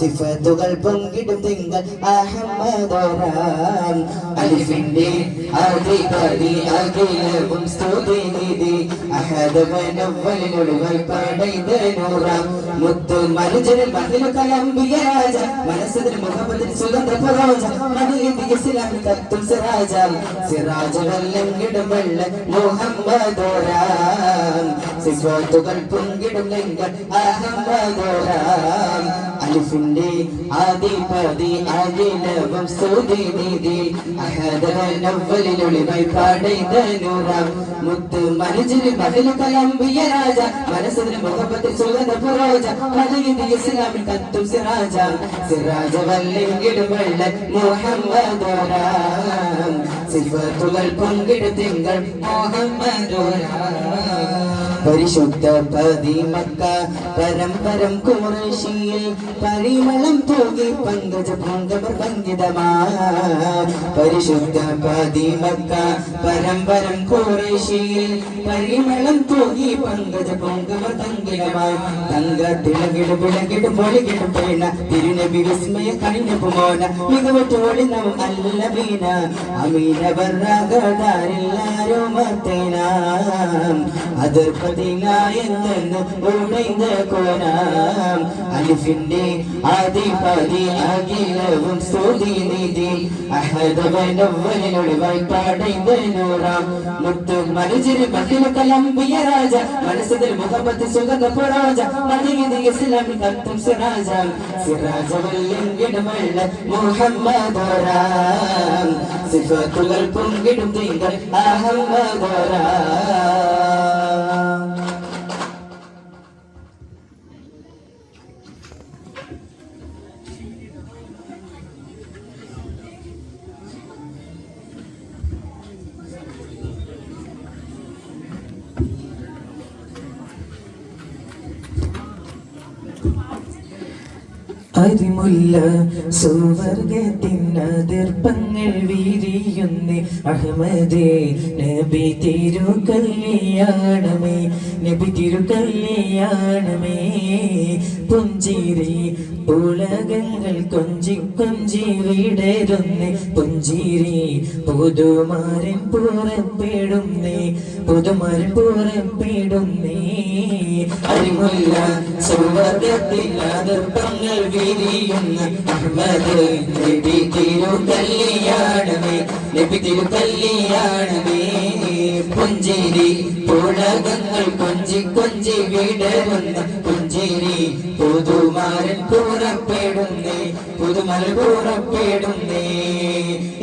സിഫത്തുകൾ പങ്കിടും തിങ്കൾ അഹമ്മദോരാം അലിഫിന്റെ അതിപതി അഖിലവും സ്തുതി നിധി അഹദവനവലിനൊളിവായി പടൈത നൂറാം. മുത്തു മനുജനിൽ മതിലു കലമ്പിയ രാജ മനസ്സിൽ മുഹമ്മദിൽ സുഗന്ധ പുരോജ മണിയിൽ ഇസ്ലാമിൽ കത്തും സിറാജ. സിറാജ വെല്ലം കിടുമെള്ള മുഹമ്മദോരാം സിഫത്തുകൾ പൊങ്കിടും നിങ്ങൾ അഹമ്മദോരാം അലിഫിന്റെ ആദിപതി അഖിലവും സ്തുതി നിധി അഹദവനവലിനൊളിവായി പടൈത നൂറാം മുത്ത് മനുജനിൽ മതിലു കലമ്പിയ രാജ. മനസ്സിന് മുഹമ്മദിൽ സുഗന്ധ പുരോജ. മണിയിൽ ഇസ്ലാമിൽ കത്തും സിറാജ. സിറാജ വല്ലെങ്കിലും വെള്ള മുഹമ്മദോരാം. സിഫത്തുകൾ പങ്കിടു തിങ്കൾ മുഹമ്മദോരാം. പരിശുദ്ധ പതിമക്ക പരമ്പരം കുറശിയിൽ പരിമളം തൂകി പങ്കജ പൊങ്കമർ പങ്കിതമാ. പരിശുദ്ധ പതിമക്ക പരമ്പരം കുറശിയിൽ പരിമളം തൂകി പങ്കജ പൊങ്കമർ തങ്കിടമായി തങ്ക തിളകിട് വിളകിട് പൊളികിടും പേണ തിരുനബി വിസ്മയ കണിഞ്ഞ പോന മികവറ്റോളി നം അല്ല മീന അമീന വർണാകടാരില്ലാരും മത്തേനാം മദീന എന്നു ഉടൈന്ന കോനാം അലിഫിന്റെ ആദിപതി അഖിലവും സ്തുതി നീതി അഹദവനൊവനൊളിവായി പടൈന്ന നൂറാം മുത്തു മനുജര് മറ്റിനു കലമ്പിയ രാജ മനസ്സിൽ മുഹമ്മദ് സുഗതപുര രാജ മലയത് ഇസ്ലാം കത്തും സിറാജ സിറാജവല്ലെങ്കിടുമുള്ള മുഹമ്മദോരാം സിഫത്തുകൾ പൊങ്കിടും തിങ്കൾ അഹമ്മദോരാം അരിമുല്ല സുവർഗത്തിനതിർപ്പങ്ങൾ വീരിയുന്നേ അഹമ്മദേ നബി തിരു കല്യാണമേ നബി തിരു കല്യാണമേ പുഞ്ചിരി പുളകങ്ങൾ കൊഞ്ചി കൊഞ്ചിരിടരുന്നേ പുഞ്ചിരി പുതുമാരൻ പുറപ്പെടുന്നേ പുതുമാരൻ പുറപ്പെടുന്നേ. അരിമുല്ല സുവർഗത്തിൽ അതിർപ്പങ്ങൾ വിരിയുന്ന അഹമ്മദ് നബി തിരു കല്യാണമേ നബി തിരു കല്യാണമേ പുഞ്ചിരി പുളകങ്ങൾ കൊഞ്ചി കൊഞ്ചി വിടരുന്ന പുഞ്ചിരി പുതുമാരൻ പുറപ്പെടുന്നേ പുതുമൽ പുറപ്പെടുന്നേ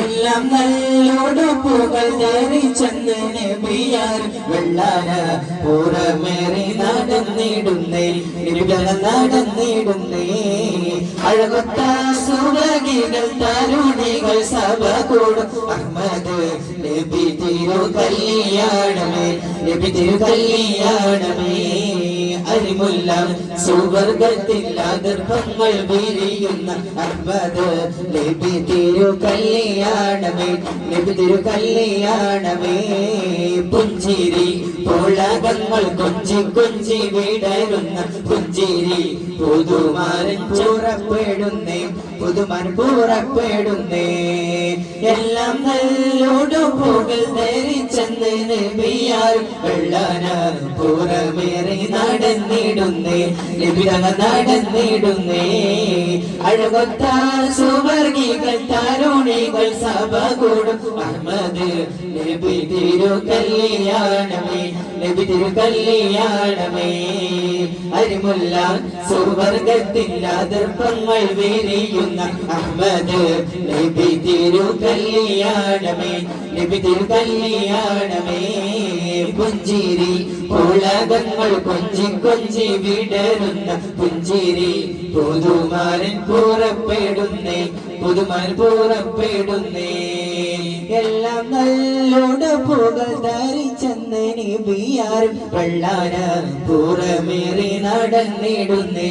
എല്ലാം നല്ലോട് പുകൾ ധരിച്ചെന്ന് നബിയാർ വെള്ളാന പുറമേറി നടന്നിടുന്നേ ഇരുകല നടന്നിടുന്നേ. അഴകൊത്ത സുരകികൾ തരുണികൾ സഭ കൂടും. അഹമ്മദ് കല്യാണമേ നബി തിരു കല്യാണമേ അരിമുല്ല സുവർഗത്തിൽ അതിർപ്പങ്ങൾ വിരിയുന്ന അഹമ്മദ്. നബി തിരു കല്യാണമേ നബി തിരു കല്യാണമേ പുഞ്ചിരി പുളകങ്ങൾ കൊഞ്ചി കൊഞ്ചി വീടരുന്ന പുഞ്ചിരി. പുതുമാരൻ പുറപ്പെടുന്നേ പുതുമാരൻ പുറപ്പെടുന്നേ. എല്ലാം നല്ലോടു പുകൾ ധരിച്ചെന്ന് നബിയാൽ വെള്ളാന പുറമേറി നടന്നിടുന്നേ നബിതങ്ങ നടന്നിടുന്നേ. അഴകൊത്ത സുവർഗികൾ തരുണികൾ സഭ കൂടും. അഹമ്മദ് നബി തിരു കല്യാണമേ നബി തിരു കല്യാണമേ. അരിമുല്ല സുവർഗത്തിൽ അതിർപ്പങ്ങൾ വിരിയുന്ന അഹമ്മദ് നബി തിരു കല്യാണമേ നബി തിരു കല്യാണമേ. പുഞ്ചിരി പുളകങ്ങൾ കൊഞ്ചി കൊഞ്ചി വിടരുന്ന പുഞ്ചിരി പുതുമാരൻ പുറപ്പെടുന്നേ പുതുമാരൻ പുറപ്പെടുന്നേ. എല്ലാം നല്ലോട് പുകൾ ധരിച്ചെന്ന് നബിയാരും വെള്ളാന പുറമേറി നടന്നിടുന്നേ.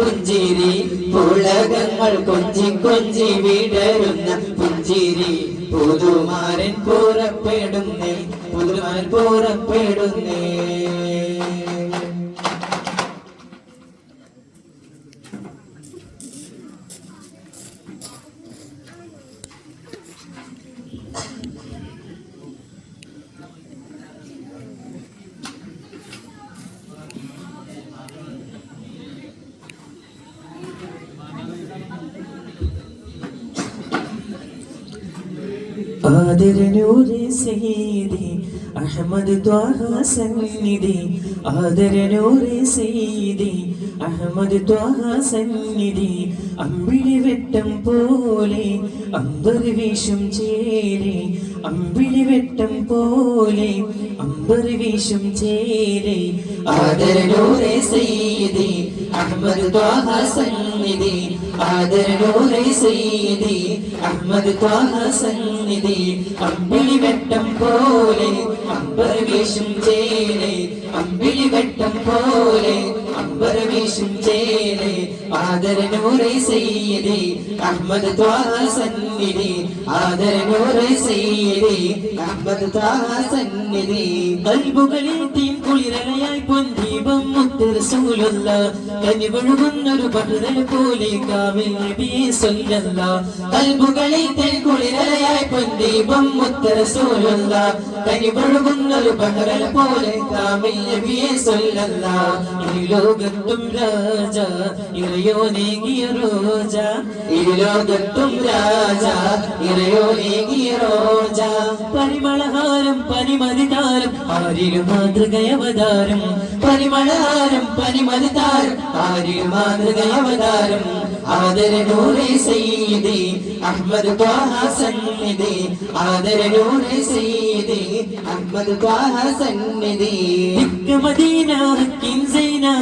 പുഞ്ചിരി പുളകങ്ങൾ കൊഞ്ചി കൊഞ്ചി വിടരുന്ന പുഞ്ചിരി. പുതുമാരൻ പുറപ്പെടുന്നേ പുതുമാരൻ പുറപ്പെടുന്നേ. ആദരനൂരെ സയ്യിദി അഹമ്മദ് ത്വാഹ സന്നിധി ആദരനൂരെ സയ്യിദി അഹമ്മദ് ത്വാഹ സന്നിധി അമ്പിളി വെട്ടം പോലെ അമ്പർവീഷം ചേരെ. അമ്പിളി വെട്ടം പോലെ അമ്പർവീഷം ചേരെ. ആദരനൂരെ സയ്യിദി അഹമ്മദ് ത്വാഹ സന്നിധി ആദരനൂറെ സയ്യിദി അഹമ്മദ് ത്വാഹ സന്നിധി അമ്പിളി വെട്ടം പോലെ അമ്പർ വീശും ചേലെ അമ്പിളി വെട്ടം പോലെ അമ്പർ വീശും ചേരെ ആദരനൂറെ സയ്യിദി അഹമ്മദ് ത്വാഹ സന്നിധി ആദരനൂറെ സയ്യിദി അഹമ്മദ് ത്വാഹ സന്നിധി. കൽബുകളിൽ തീം കുളിരലയായി പൊന്തീപം തനി കനിവഴുകുന്നൊരു പടുതൽ പോലെ കാവിൽ സൊല്ലല്ല കൽബുകളിൽ തെൽക്കുളിരലയായി പൊന്തീപം തനി കനിവഴുകുന്നൊരു പടുതൽ പോലെ കാവിൽ സൊല്ലല്ല ഈ ലോകത്തും രാജ. ഇറയോ നീങ്ങിയ റോജ. ഈ ലോകത്തും രാജ. ഇറയോ നീങ്ങിയ റോജ. പരിമളഹാരം പരിമതിതാരം ആരിലും മാതൃകയവതാരം. പരിമളഹാരം പരിമതിതാരം മാതൃകാവതാരം ആദര ആദരനൂറെ സയ്യിദി അഹമ്മദ് ത്വാഹ സന്നിധി. ആദരനൂറെ സയ്യിദി അഹമ്മദ് ത്വാഹ സന്നിധി. മദീന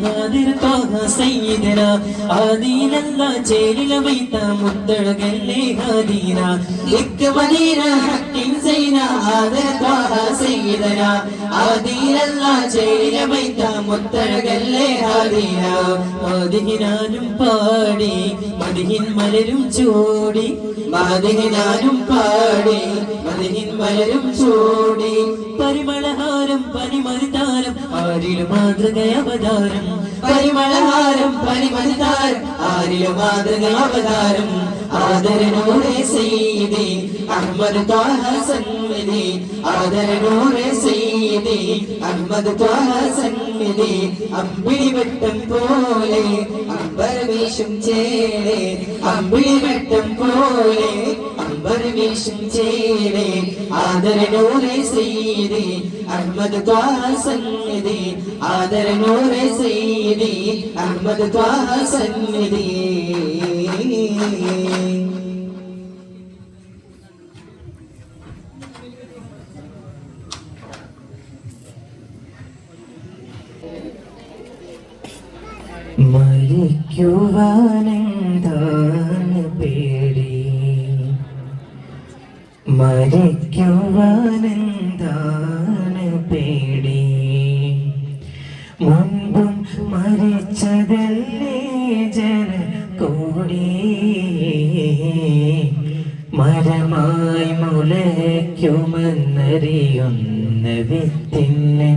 ത്വാഹ സയ്യിദന. മദിഹിനാനും പാടി മദിഹിൻ മലരും ചൂടി. മാതിനാനും പാടി മതിഹിൻ മലരും ചൂടി. പരിമളഹാരം പരിമതിതാരം ആരിലും മാതൃകയവതാരം. പരിമളഹാരം പരിമതിതാരം ആരിലും മാതൃക അവതാരം. ആദരനൂറെ സയ്യിദി അഹമ്മദ് ത്വാഹ സന്നിധി. ആദരനൂറെ സയ്യിദി അഹമ്മദ് ത്വാഹ സന്നിധി. അമ്പിളി വെട്ടം പോലെ അമ്പരവേഷം ചേലെ അമ്പിളി വെട്ടം പോലെ അമ്പർ ചെയ്തേ. ആദരനൂറെ സയ്യിദി അഹമ്മദ് സന്നിധി. ആദരനൂറെ സയ്യിദി അഹമ്മദ് സന്നിധി. മരിക്കുവാനെന്താണ് മരിക്കുവാനെന്താണ് പേടി? മുൻപും മരിച്ചതല്ലേ ജന കോടി മരമായി മുളയ്ക്കുമെന്നറിയുന്ന വിത്തിന്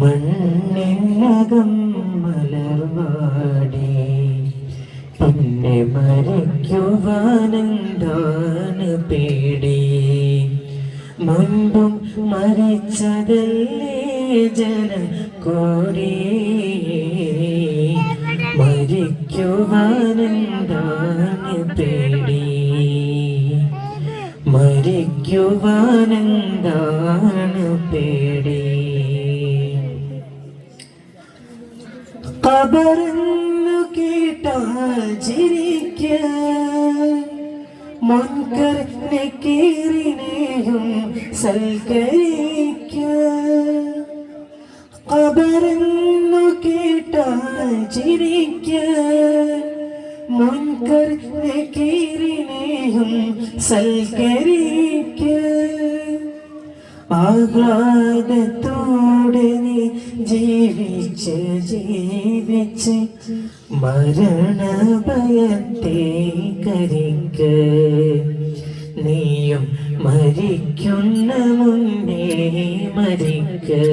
മണ്ണിനകം മലർവാ മരിക്കുവാനെന്താണ് പേടി? മുൻപും മരിച്ചതല്ലേ ജന കോടി മരിക്കുവാനെന്താണ് പേടി? മരിക്കുവാനെന്താണ് പേടി? കബറെന്നു കേട്ടാൽ ചിരിക്ക മുൻകർ നക്കീറിനെയും സൽക്കരിക്ക ഖബറെന്നു കേട്ടാൽ ചിരിക്ക മുൻകർ നക്കീറിനെയും സൽക്കരിക്ക ആഹ്ലാദത്തോടെ നീ ജീവിച്ച് ജീവിച്ച് മരണഭയത്തെ കരിക്ക് നീയും മരിക്കുന്ന മുന്നേ മരിക്ക്.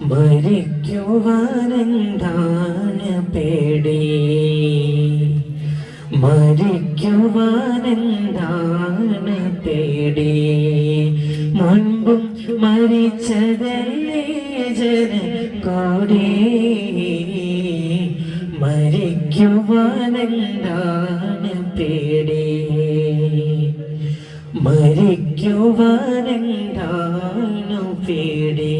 മരിക്കുവാനെന്താണ് പേടി? മരിക്കുവാനെന്താണ് തേടി? മുൻപും മരിച്ചതല്ലേ ജന കോടി മരിക്കുവാനെന്താണ് പേടി മരിക്കുവാനെന്താണ് പേടി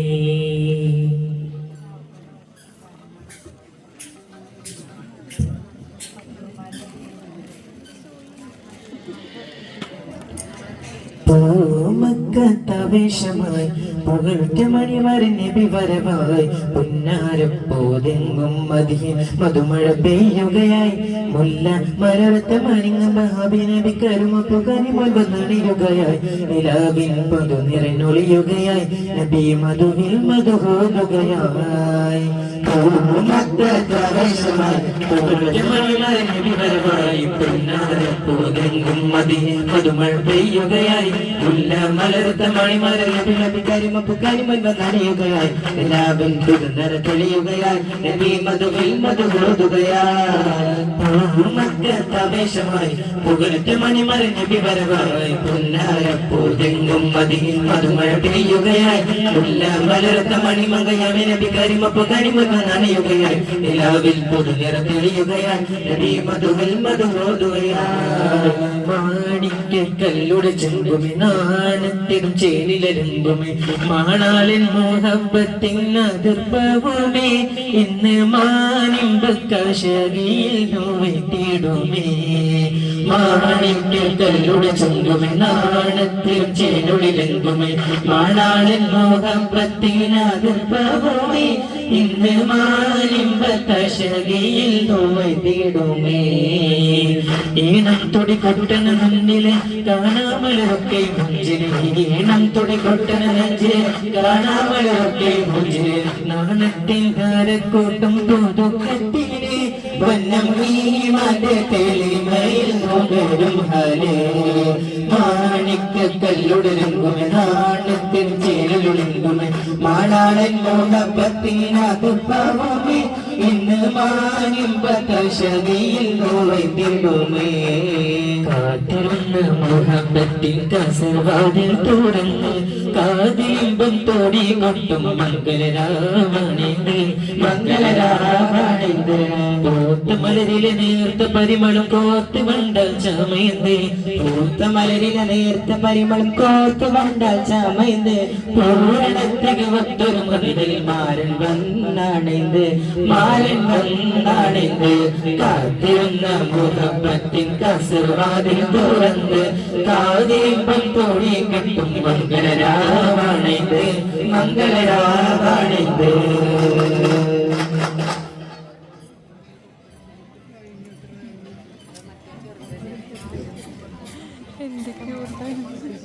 പൂമക്കത്തവേഷമായി പുകഴ്ത്ത മണിവരെ വിവരമായി വരവായി. പുന്നാരപ്പോതെങ്കും മതിയെ മധുമഴ പെയ്യുകയായി. മുല്ല മലർത്ത മരിങ്ങ മഹാബി നബി കരുമപ്പു കരിമൊൽ വന്നണിയുകയായി നിലാവിൻ പതു നിറഞ്ഞൊളിയുകയായി നബി മധുവിൽ മധുഹോലുകയായി മുല്ല മലർത്ത മണിമലർ നബി നബി മലർത്ത നബി കരിമപ്പു കരിമൽ വന്നണിയുകയായി നിലാവിൽ പുതുനിറ തെളിയുകയായി നബി മധുവിൽ മധുഹോതുകയായി മാണിക്കല്ലുടെ ചെമ്പുമി നാണത്തിടും ചേലിലരുമ്പുമി മാണാളിൻ മോഹബത്തിൻ അതിർപ്പവുമേ ഇന്ന് മാനിമ്പ കശകിയിൽ നോയിട്ടിടുമേ മാണിക്കല്ലുടെ ചെമ്പുമി നാണത്തിലും ചേലുളിലെങ്കുമേ മാണാളിൻ മോഹബത്തിൻ അതിർപ്പവുമേ ഇന്ന് മാനിമ്പ കശകിയിൽ നോയിട്ടിടുമേ ഈണം തൊടി കൊട്ടന മുന്നിലെ കാണാമലൊക്കെ മുഞ്ചിലെ ഈണം തൊടി കൊട്ടന നെഞ്ചിലെ കാണാമലൊക്കെ മുഞ്ചിലെ. നാണത്തിൻ കാരക്കൂട്ടും പുതുക്കത്തിലെ വന്നം നീമാന്റെ തെളിമയിൽ നുകരും ഹലേ. മാണിക്കല്ലുടരുങ്കുമെ നാണത്തിൻ ചേലുടുങ്കുമെ മാണാളൻ മോഹപ്പത്തിനകപ്പവുമേ ഇന്ന് മാനിമ്പതശതിയിൽ നോയിടുമേ കാത്തിരുന്ന് മുഹബത്തിൻ കസവാതിൽ തുറന്ന് കാതിലിമ്പം തോടി കൊട്ടും മംഗലരാവണിത് മംഗലരാവണിത് പൂത്ത മലരിലെ നേർത്ത പരിമളം കോത്ത് വണ്ട ചമയന്ത് പൂത്ത മലരിലെ നേർത്ത പരിമളം കോത്ത് വണ്ട ചമയന്ത് പൂരണത്തികവത്തൊരു മതിലിൽ മാരൻ വന്നാണിത് മാരൻ വന്നാണിത് കാത്തിരുന്ന മുഹബത്തിൻ കസർവാതിൽ തുറന്ന് കാതിലിമ്പം തോടി കെട്ടും മംഗളരാവാണിത് മംഗലരാവണിത്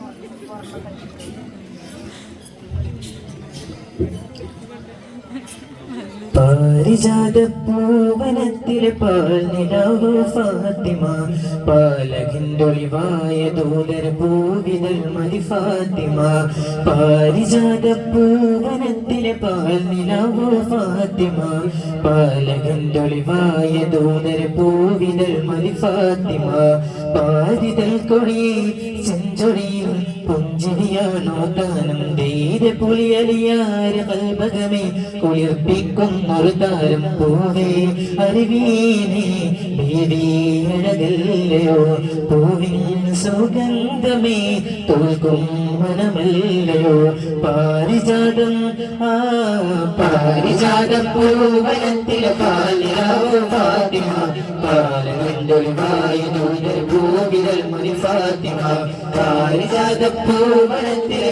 പാരിജാത പൂവനത്തിലെ പാൽനിലാവോ ഫാത്തിമ? പാലകിന്റൊളിവായ പൂവിതൽ മതി ഫാത്തിമ. പാരിജാത പൂവനത്തിലെ പാൽനിലാവോ ഫാത്തിമ? പാലകിന്റൊളിവായ ദൂതര പൂവിതൽ മതി ഫാത്തിമ. പാരിതൽ കൊടിയെ ചെഞ്ചൊടിയിൽ പുഞ്ചിരിയാണോ താനം തീരെ പുലിയലിയാര് കൽപകമേ കുളിർപ്പിക്കുന്നൊരു താരം പൂവേ. അറിവീനേ ദേവിയഴകല്ലയോ പൂവിൻ സുഗന്ധമേ തോൽക്കും മനമല്ലയോ പാരിജാതം ആ പാരിജാതം പൂവനത്തിലെ പാലിയാവോ ഫാത്തിമ? ദൂതർ ഭൂവിരൽ മുനി ഫാത്തിമ. പാരിജാത പൂവനത്തിലെ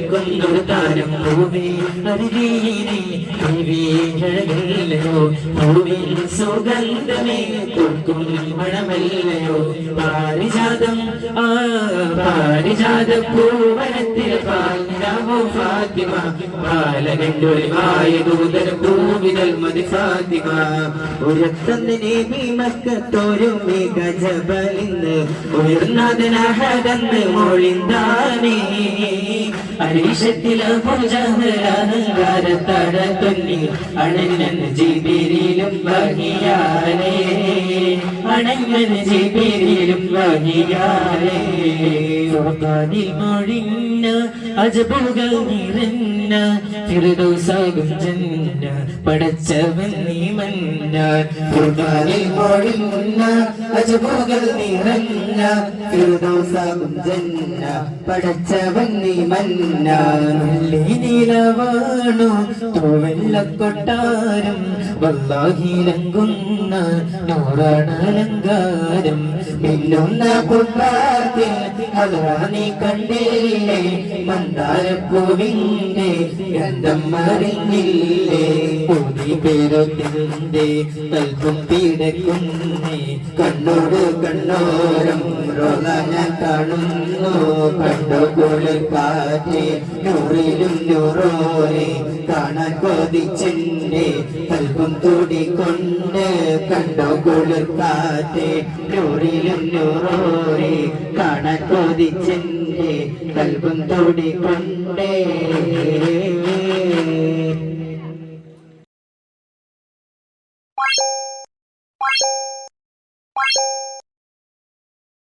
താരം പൂവേ അരിവീനെ പൂവിൽ സുഗന്ധമേ കൊടുക്കും മണമല്ലയോ? പാരിജാതം ആ പാരിജാത പൂവനത്തിൽ പാലോ ഫാത്തിമ പാലകണ്ടൊളിവായ ദൂതര പൂവിതൽ മതി ഫാത്തിമ. ഉയർത്തന്നിനെ ഭീമക്കത്തോരും ഗജബലിന്ന് ഉയർന്നതിനഹതെന്ന് മൊഴിന്താനേ. മൊഴിഞ്ഞ അജബുകൾ നിറഞ്ഞ തിരുദോസാകും ജന്ന പടച്ചവൻ നീ മന്ന. ഫുർഖാനിൽ മൊഴിഞ്ഞ അജബുകൾ നിറഞ്ഞ തിരുദോസാകും ജന്ന പടച്ചവൻ നീ മന്ന. നീലവാണു. തൂവെള്ള കൊട്ടാരം വല്ലാഹിലങ്കുന്ന നൂറാണലങ്കാരം മിന്നുന്ന പുട്ടാത്തിൽ അതാ നീ കണ്ടില്ലേ? മന്ദാരപ്പൂവിന്റെ ഗന്ധം മറിഞ്ഞില്ലേ പൂതി പേരത്തിന്റെ കൽപ്പും പീഡക്കുന്നേ. കണ്ണോട് കണ്ണോരം റോള ഞാൻ കാണുന്നു. കണ്ടോ കുളിർ കാറ്റ് നൂറിലും നൂറോരെ കാണാൻ കൽപ്പും തൂടിക്കൊണ്ട് കണ്ടോ കുളിർ കാറ്റ് നൂറിലും നൂറോരെ കാണാൻ കൽപ്പും